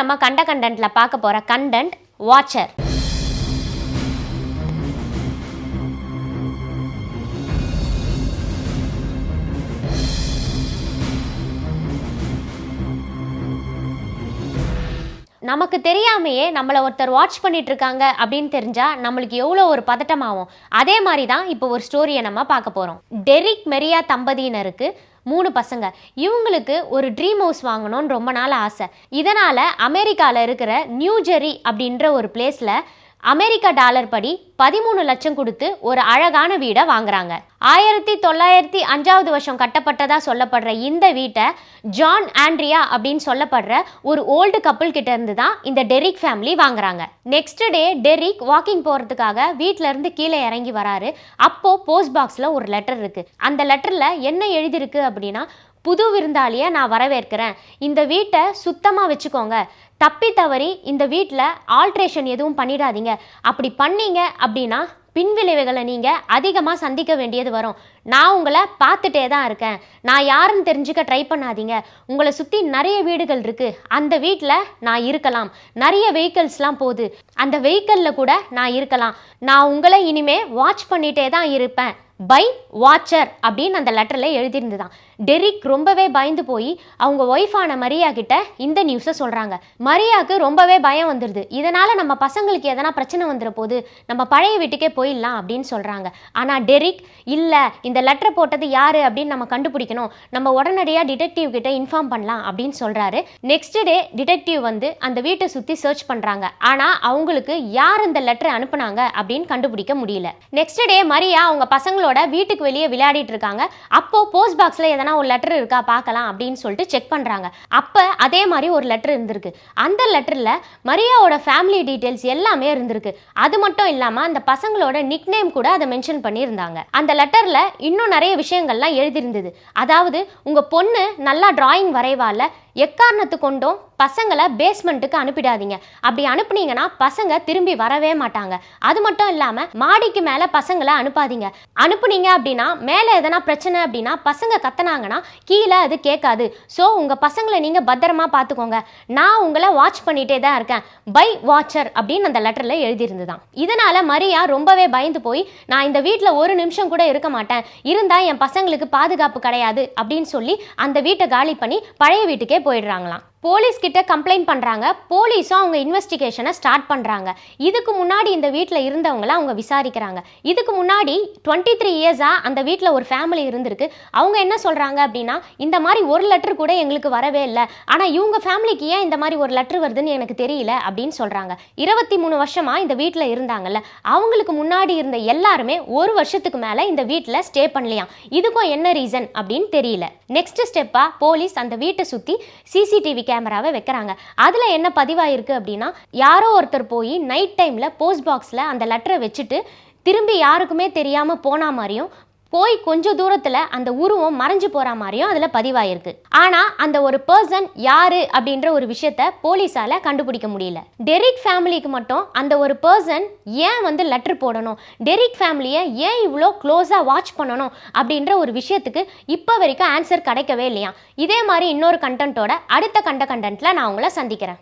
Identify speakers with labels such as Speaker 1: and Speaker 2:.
Speaker 1: நம்ம கண்ட கண்டென்ட்ல பார்க்க போற கண்டென்ட் வாட்சர் நமக்கு தெரியாமையே நம்மளை ஒருத்தர் வாட்ச் பண்ணிட்டு இருக்காங்க அப்படின்னு தெரிஞ்சா நம்மளுக்கு எவ்வளோ ஒரு பதட்டமாகும். அதே மாதிரி தான் இப்போ ஒரு ஸ்டோரியை நம்ம பார்க்க போகிறோம் டெரிக் மெரியா தம்பதியினருக்கு மூணு பசங்க. இவங்களுக்கு ஒரு ட்ரீம் ஹவுஸ் வாங்கணும்னு ரொம்ப நாள் ஆசை. இதனால் அமெரிக்காவில் இருக்கிற நியூஜெரி அப்படின்ற ஒரு பிளேஸில் அமெரிக்க டாலர் படி பதிமூணு லட்சம் கொடுத்து ஒரு அழகான வீடை வாங்குறாங்க. ஆயிரத்தி தொள்ளாயிரத்தி அஞ்சாவது வருஷம் கட்டப்பட்டதா சொல்லப்படுற இந்த வீட்டை ஜான் ஆண்ட்ரியா அப்படின்னு சொல்லப்படுற ஒரு ஓல்டு கப்புள் கிட்ட இருந்து தான் இந்த டெரிக் ஃபேமிலி வாங்குறாங்க. நெக்ஸ்ட் டே டெரிக் வாக்கிங் போகிறதுக்காக வீட்ல இருந்து கீழே இறங்கி வராரு. அப்போ போஸ்ட் பாக்ஸில் ஒரு லெட்டர் இருக்கு. அந்த லெட்டரில் என்ன எழுதியிருக்கு அப்படின்னா புது விருந்தாளியை நான் வரவேற்கிறேன். இந்த வீட்டை சுத்தமாக வச்சுக்கோங்க. தப்பி தவறி இந்த வீட்டில் ஆல்ட்ரேஷன் எதுவும் பண்ணிடாதீங்க. அப்படி பண்ணீங்க அப்படின்னா பின்விளைவுகளை நீங்கள் அதிகமாக சந்திக்க வேண்டியது வரும். நான் உங்களை பார்த்துட்டே தான் இருக்கேன். நான் யாருன்னு தெரிஞ்சுக்க ட்ரை பண்ணாதீங்க. உங்களை சுற்றி நிறைய வீடுகள் இருக்குது அந்த வீட்டில் நான் இருக்கலாம். நிறைய வெஹிக்கிள்ஸ்லாம் போகுது. அந்த வெஹிக்கிளில் கூட நான் இருக்கலாம். நான் உங்களை இனிமே வாட்ச் பண்ணிகிட்டே தான் இருப்பேன். பை வாட்சர் அப்படின்னு அந்த லெட்டரில் எழுதியிருந்துதான் டெரிக் ரொம்பவே பயந்து போய் அவங்க ஒய்ஃபான மரியா கிட்ட இந்த நியூஸை சொல்கிறாங்க மரியாவுக்கு ரொம்பவே பயம் வந்துடுது இதனால் நம்ம பசங்களுக்கு எதனா பிரச்சனை வந்துட போது நம்ம பழைய வீட்டுக்கே போயிடலாம் அப்படின்னு சொல்கிறாங்க ஆனால் டெரிக் இல்லை இந்த லெட்டரை போட்டது யார் அப்படின்னு நம்ம கண்டுபிடிக்கணும். நம்ம உடனடியாக டிடெக்டிவ் கிட்ட இன்ஃபார்ம் பண்ணலாம் அப்படின்னு சொல்கிறாரு நெக்ஸ்ட் டே டிடெக்டிவ் வந்து அந்த வீட்டை சுற்றி சர்ச் பண்ணுறாங்க ஆனால் அவங்களுக்கு யார் இந்த லெட்டரை அனுப்புனாங்க அப்படின்னு கண்டுபிடிக்க முடியல. நெக்ஸ்ட் டே மரியா அவங்க பசங்களோட வீட்டுக்கு வெளியே விளையாடிட்டு இருக்காங்க. அப்போ போஸ்ட் பாக்ஸில் எதனா ஒரு லெட்டர் இருக்கா பார்க்கலாம் அப்படின்னு சொல்லிட்டு செக் பண்ணுறாங்க அப்போ அதே மாதிரி ஒரு லெட்டர் இருந்திருக்கு. அந்த லெட்டரில் மரியாவோட ஃபேமிலி டீட்டெயில்ஸ் எல்லாமே இருந்திருக்கு. அது மட்டும் இல்லாமல் அந்த பசங்களோட நிக் நேம் கூட அதை மென்ஷன் பண்ணியிருந்தாங்க. அந்த லெட்டரில் இன்னும் நிறைய விஷயங்கள்லாம் எழுதியிருந்தது. அதாவது உங்கள் பொண்ணு நல்லா டிராயிங் வரைவால எக்காரணத்து கொண்டும் பசங்களை பேஸ்மெண்ட்டுக்கு அனுப்பிடாதீங்க. அப்படி அனுப்புனீங்கன்னா பசங்க திரும்பி வரவே மாட்டாங்க. அது மட்டும் இல்லாமல் மாடிக்கு மேலே பசங்களை அனுப்பாதீங்க. அனுப்புனீங்க அப்படின்னா மேலே எதனா பிரச்சனை அப்படின்னா பசங்க கத்துனாங்கன்னா கீழே அது கேட்காது. ஸோ உங்கள் பசங்களை நீங்கள் பத்திரமா பார்த்துக்கோங்க நான் உங்களை வாட்ச் பண்ணிட்டே தான் இருக்கேன். பை வாட்சர் அப்படின்னு அந்த லெட்டரில் எழுதியிருந்துதான். இதனால மரியா ரொம்பவே பயந்து போய் நான் இந்த வீட்டில் ஒரு நிமிஷம் கூட இருக்க மாட்டேன். இருந்தால் என் பசங்களுக்கு பாதுகாப்பு கிடையாது அப்படின்னு சொல்லி அந்த வீட்டை காலி பண்ணி பழைய வீட்டுக்கே போயிடுறாங்களாம். போலீஸ் கிட்ட கம்ப்ளைண்ட் பண்ணுறாங்க போலீஸும் அவங்க இன்வெஸ்டிகேஷனை ஸ்டார்ட் பண்ணுறாங்க இதுக்கு முன்னாடி இந்த வீட்டில் இருந்தவங்கள அவங்க விசாரிக்கிறாங்க. இதுக்கு முன்னாடி டுவெண்ட்டி த்ரீ இயர்ஸாக அந்த வீட்டில் ஒரு ஃபேமிலி இருந்திருக்கு. அவங்க என்ன சொல்கிறாங்க அப்படின்னா இந்த மாதிரி ஒரு லெட்டர் கூட எங்களுக்கு வரவே இல்லை. ஆனால் இவங்க ஃபேமிலிக்கு ஏன் இந்த மாதிரி ஒரு லெட்டர் வருதுன்னு எனக்கு தெரியல அப்படின்னு சொல்கிறாங்க இருபத்தி மூணு வருஷமாக இந்த வீட்டில் இருந்தாங்கல்ல. அவங்களுக்கு முன்னாடி இருந்த எல்லாருமே ஒரு வருஷத்துக்கு மேலே இந்த வீட்டில் ஸ்டே பண்ணலையாம். இதுக்கும் என்ன ரீசன் அப்படின்னு தெரியல. நெக்ஸ்ட் ஸ்டெப்பாக போலீஸ் அந்த வீட்டை சுற்றி சிசிடிவி கேமராவை வைக்கிறாங்க. அதில் என்ன பதிவாயிருக்கு அப்படின்னா யாரோ ஒருத்தர் போய் நைட் டைமில் போஸ்ட் பாக்ஸில் அந்த லெட்டரை வச்சுட்டு திரும்பி யாருக்குமே தெரியாமல் போன மாதிரியும் போய் கொஞ்ச தூரத்தில் அந்த உருவம் மறைஞ்சு போகிற மாதிரியும் அதில் பதிவாயிருக்கு. ஆனால் அந்த ஒரு பர்சன் யாரு அப்படின்ற ஒரு விஷயத்த போலீஸால் கண்டுபிடிக்க முடியல. டெரிக் ஃபேமிலிக்கு மட்டும் அந்த ஒரு பர்சன் ஏன் வந்து லெட்டர் போடணும்? டெரிக் ஃபேமிலியை ஏன் இவ்வளோ க்ளோஸாக வாட்ச் பண்ணணும்? அப்படின்ற ஒரு விஷயத்துக்கு இப்போ வரைக்கும் ஆன்சர் கிடைக்கவே இல்லையா இதே மாதிரி இன்னொரு கண்டென்ட்டோட அடுத்த கண்ட கண்டென்ட்டில் நான் உங்களை சந்திக்கிறேன்.